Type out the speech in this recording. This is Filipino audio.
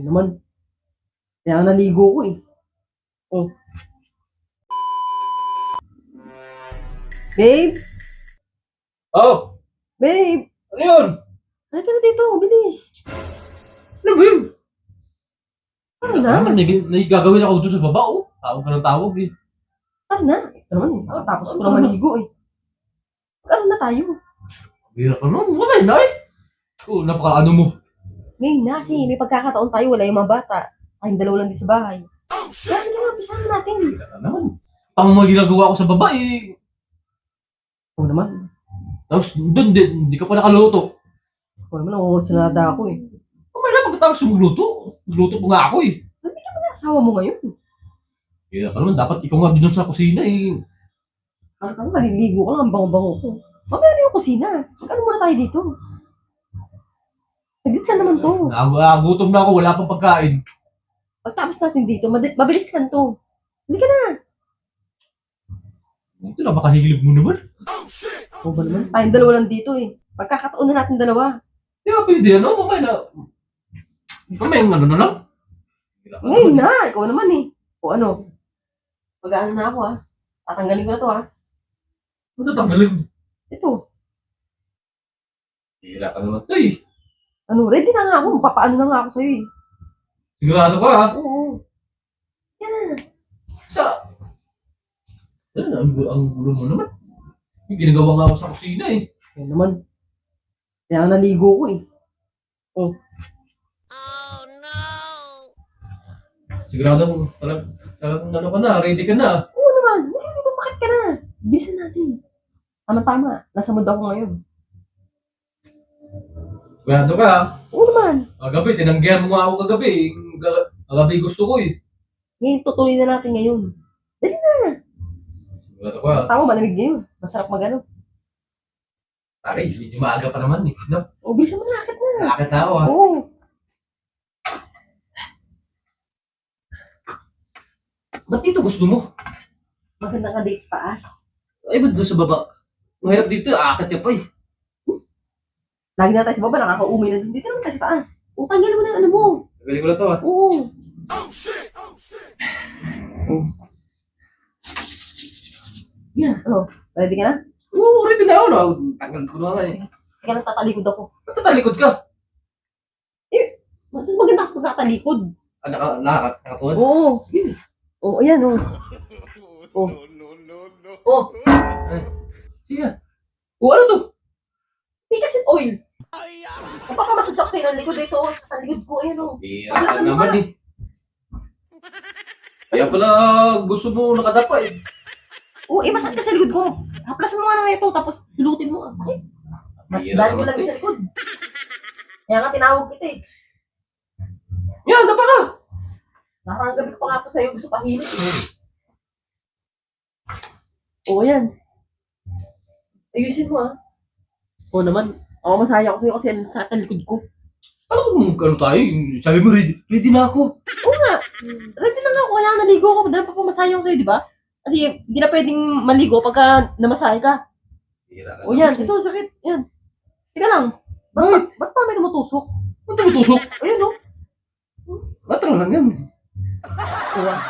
Yan naman. Kaya naligo ko eh. Oh. Babe! Oh, Babe! ano yun? Halika na dito, bilis. Ano ba yun? Ano Ano na? naman, nag- nagagawin ako doon sa baba, oh. Tawag ka ng tawag, eh. Ano na? Ito naman, tapos ko na maligo eh. Ano na tayo? Bira ka naman, wala na, eh. Oh, napaka ano mo. Ngayon na, kasi may pagkakataon tayo, wala yung mga bata. Tayong dalawa lang din sa bahay. Kaya hindi nga, pisahan natin. Ka naman. Pang mga ginagawa ko sa baba, eh. Oo naman. Tapos doon, di, hindi ka pa nakaluto. Oo naman, nangungulisanada ako eh. Kumaya na pagkatapos magluto. Magluto po nga ako, eh. Ano asawa mo ngayon? Bira ka naman, dapat ikaw nga doon sa kusina, eh. Ang ano, maliligo ko lang, ang bango-bango ko. Mamaya na yung kusina. Magkano muna tayo dito? Saglit lang naman to. Nag- ah, gutom na ako, wala pang pagkain. Pagtapos natin dito, mad- mabilis lang to. Hindi ka na. Ito na, makahilip mo naman. Oo ba naman? Tayong dalawa lang dito eh. Pagkakataon na natin dalawa. Di ba pwede, ano? Mamaya na. Mamaya yung ano na lang. Ngayon na, ikaw naman eh. O ano? Mag-ano na ako ah. Tatanggalin ko na to ah. Ano tatanggalin? Ito. Bira ka naman to, eh. Ano, ready na nga ako. Papaano na nga ako sa'yo eh. Sigurado ka, ha? Oo. Yan na. Sa... Yan, ang, gu- ang gulo mo naman. Yung ginagawa nga ako sa kusina eh. Yan naman. Kaya naligo ko eh. Sigurado talagang talagang ano ka na, ready ka na. Oo naman. Naliligo, bakit ka na? Bilisan natin. Tama-tama. Nasa mood ako ngayon. Sigurado ka. Oo naman. Kagabi, tinanggihan mo nga ako kagabi. Ga- Kagabi gusto ko eh. Ngayon, tutuloy na natin ngayon. Sigurado ka. Tama, malamig ngayon. Masarap magano. Ay, medyo maaga pa naman eh. No? O, bilisan mo na. Akit na. Nakakit na ako ha. Oo. Ba't dito gusto mo? Maganda ka date sa taas. Ay, ba't doon sa baba? Mahirap dito, akit ka pa eh. Lagi na tayo sa baba, nakaka-umay na dun. Dito naman tayo sa taas. O, tanggalin mo na yung ano mo. Na to ha. Oo. Yeah. Ano? Ready ka na? Oo, ready na ako na. Tanggal ko na nga eh. Kaya lang tatalikod ako. Ba't tatalikod ka? Mas maganda kasi pag nakatalikod. Ah, naka, naka, nakatuwad? Oo. Sige. Oo, ayan, oo. Oh. Oh, Sige. O ano to? picasit oil. Napakamasadya ko sa'yo ng likod ito. Ang likod ko, ayan, oo. Bira Wala ka naman mukha. eh. Kaya pala gusto mo nakadapa eh. Oo, eh, masakit ka sa likod ko. Haplasan mo nga na ito, tapos hilutin mo. Ang sakit. Bira Dahil mo naman lang to. sa likod. Kaya nga tinawag kita eh. Yan, dapa ka. Parang gabi ko pa nga to sa'yo, gusto pa hilit. Oo, yan. Ayusin mo ah. Oo naman. Ako masaya ko sa'yo kasi sa likod ko. Alam ko mong ano tayo, sabi mo ready, ready na ako. Oo nga. Ready na nga ako, kaya naligo ko. Dahil pa pumasaya ko sa'yo, di ba? Kasi hindi na pwedeng maligo pagka namasahe ka. Bira ka O yan, ito, sakit. Yan. Teka lang. Ba't, Bakit? ba't, ba't pa may tumutusok? Ano tumutusok? Ayun, no? Natural lang yan. Oo ah.